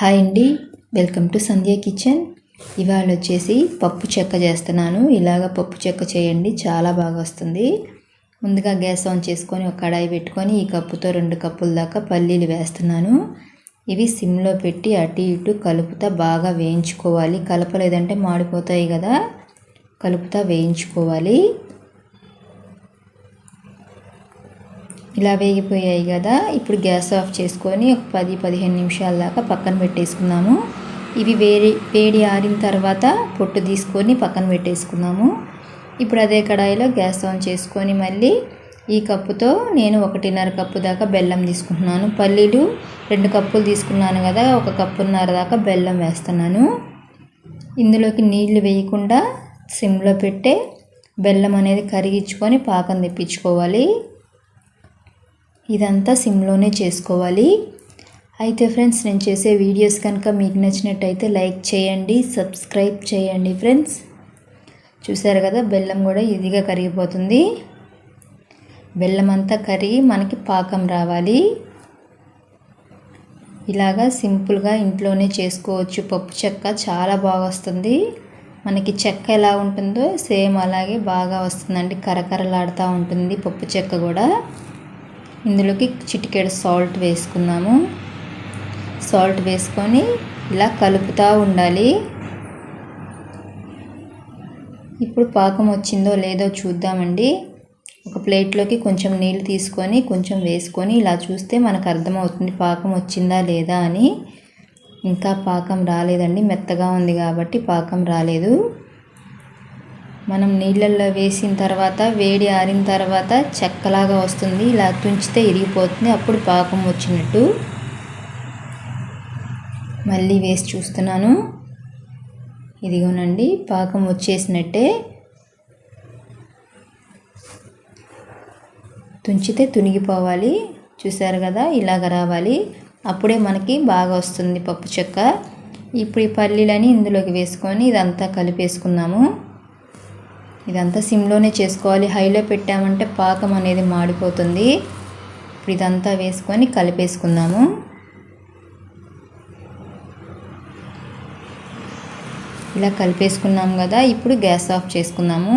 Hi అండి. Welcome to Sandhya kitchen. ఇవాళ వచ్చేసి పప్పు చెక్క చేస్తున్నాను. ఇలాగ పప్పు చెక్క చేయండి చాలా బాగా వస్తుంది. ముందుగా గ్యాస్ ఆన్ చేసుకొని ఒక కడాయి పెట్టుకొని ఈ కప్పుతో రెండు కప్పుల దాకా పల్లీలు వేస్తున్నాను. ఇవి సిమ్లో పెట్టి అటు ఇటు కలుపుతా బాగా వేయించుకోవాలి. కలపలేదంటే మాడిపోతాయి కదా. కలుపుతా వేయించుకోవాలి. ఇలా వేగిపోయాయి కదా ఇప్పుడు గ్యాస్ ఆఫ్ చేసుకొని ఒక పది పదిహేను నిమిషాల దాకా పక్కన పెట్టేసుకున్నాము. ఇవి వేడి వేడి ఆరిన తర్వాత పొట్టు తీసుకొని పక్కన పెట్టేసుకున్నాము. ఇప్పుడు అదే కడాయిలో గ్యాస్ ఆన్ చేసుకొని మళ్ళీ ఈ కప్పుతో నేను ఒకటిన్నర కప్పు దాకా బెల్లం తీసుకుంటున్నాను. పల్లీలు రెండు కప్పులు తీసుకున్నాను కదా ఒక కప్పున్నర దాకా బెల్లం వేస్తున్నాను. ఇందులోకి నీళ్ళు వేయకుండా సిమ్లో పెట్టే బెల్లం అనేది కరిగించుకొని పాకం తెప్పించుకోవాలి. ఇదంతా సిమ్లోనే చేసుకోవాలి. అయితే ఫ్రెండ్స్ నేను చేసే వీడియోస్ కనుక మీకు నచ్చినట్టయితే లైక్ చేయండి సబ్స్క్రైబ్ చేయండి ఫ్రెండ్స్. చూసారు కదా బెల్లం కూడా ఇదిగా కరిగిపోతుంది. బెల్లం అంతా కరిగి మనకి పాకం రావాలి. ఇలాగా సింపుల్గా ఇంట్లోనే చేసుకోవచ్చు. పప్పు చెక్క చాలా బాగా వస్తుంది. మనకి చెక్క ఎలా ఉంటుందో సేమ్ అలాగే బాగా వస్తుందండి. కరకరలాడుతూ ఉంటుంది పప్పు చెక్క కూడా. ఇందులోకి చిటికెడు సాల్ట్ వేసుకున్నాము సాల్ట్ వేసుకొని ఇలా కలుపుతూ ఉండాలి. ఇప్పుడు పాకం వచ్చిందో లేదో చూద్దామండి. ఒక ప్లేట్లోకి కొంచెం నీళ్ళు తీసుకొని కొంచెం వేసుకొని ఇలా చూస్తే మనకు అర్థమవుతుంది పాకం వచ్చిందా లేదా అని. ఇంకా పాకం రాలేదండి మెత్తగా ఉంది కాబట్టి పాకం రాలేదు. మనం నీళ్ళల్లో వేసిన తర్వాత వేడి ఆరిన తర్వాత చెక్కలాగా వస్తుంది. ఇలా తుంచితే ఇరిగిపోతుంది. అప్పుడు పాకం వచ్చినట్టు. మళ్ళీ వేసి చూస్తున్నాను. ఇదిగోనండి పాకం వచ్చేసినట్టే. తుంచితే తునిగిపోవాలి. చూసారు కదా ఇలాగ రావాలి. అప్పుడే మనకి బాగా వస్తుంది పప్పు చెక్క. ఇప్పుడు ఈ పల్లీలని ఇందులోకి వేసుకొని ఇదంతా కలిపేసుకున్నాము ఇదంతా సిమ్లోనే చేసుకోవాలి. హైలో పెట్టామంటే పాకం అనేది మాడిపోతుంది. ఇప్పుడు ఇదంతా వేసుకొని కలిపేసుకుందాము. ఇలా కలిపేసుకున్నాం కదా ఇప్పుడు గ్యాస్ ఆఫ్ చేసుకుందాము.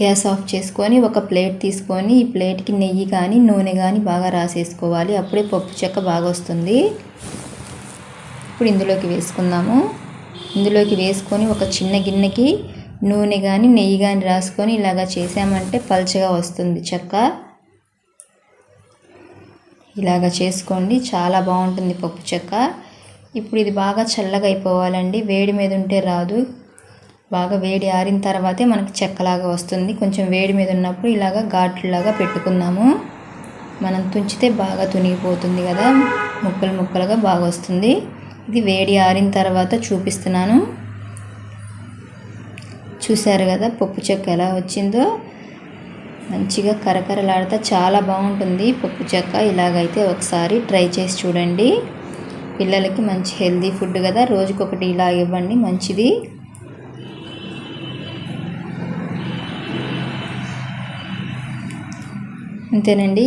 గ్యాస్ ఆఫ్ చేసుకొని ఒక ప్లేట్ తీసుకొని ఈ ప్లేట్కి నెయ్యి కానీ నూనె కానీ బాగా రాసేసుకోవాలి. అప్పుడే పప్పు చెక్క బాగా వస్తుంది. ఇప్పుడు ఇందులోకి వేసుకుందాము. ఇందులోకి వేసుకొని ఒక చిన్న గిన్నెకి నూనె కానీ నెయ్యి కానీ రాసుకొని ఇలాగా చేసామంటే పల్చగా వస్తుంది చెక్క. ఇలాగ చేసుకోండి చాలా బాగుంటుంది పప్పు చెక్క. ఇప్పుడు ఇది బాగా చల్లగా అయిపోవాలండి వేడి మీద ఉంటే రాదు. బాగా వేడి ఆరిన తర్వాతే మనకి చెక్కలాగా వస్తుంది. కొంచెం వేడి మీద ఉన్నప్పుడు ఇలాగ ఘాట్లులాగా పెట్టుకున్నాము మనం తుంచితే బాగా తునిగిపోతుంది కదా ముక్కలు ముక్కలుగా బాగా వస్తుంది ఇది వేడి ఆరిన తర్వాత చూపిస్తున్నాను. చూశారు కదా పప్పు చెక్క ఎలా వచ్చిందో? మంచిగా కరకరలాడితే చాలా బాగుంటుంది పప్పు చెక్క. ఇలాగైతే ఒకసారి ట్రై చేసి చూడండి. పిల్లలకి మంచి హెల్దీ ఫుడ్ కదా. రోజుకొకటి ఇలా ఇవ్వండి మంచిది. అంతేనండి.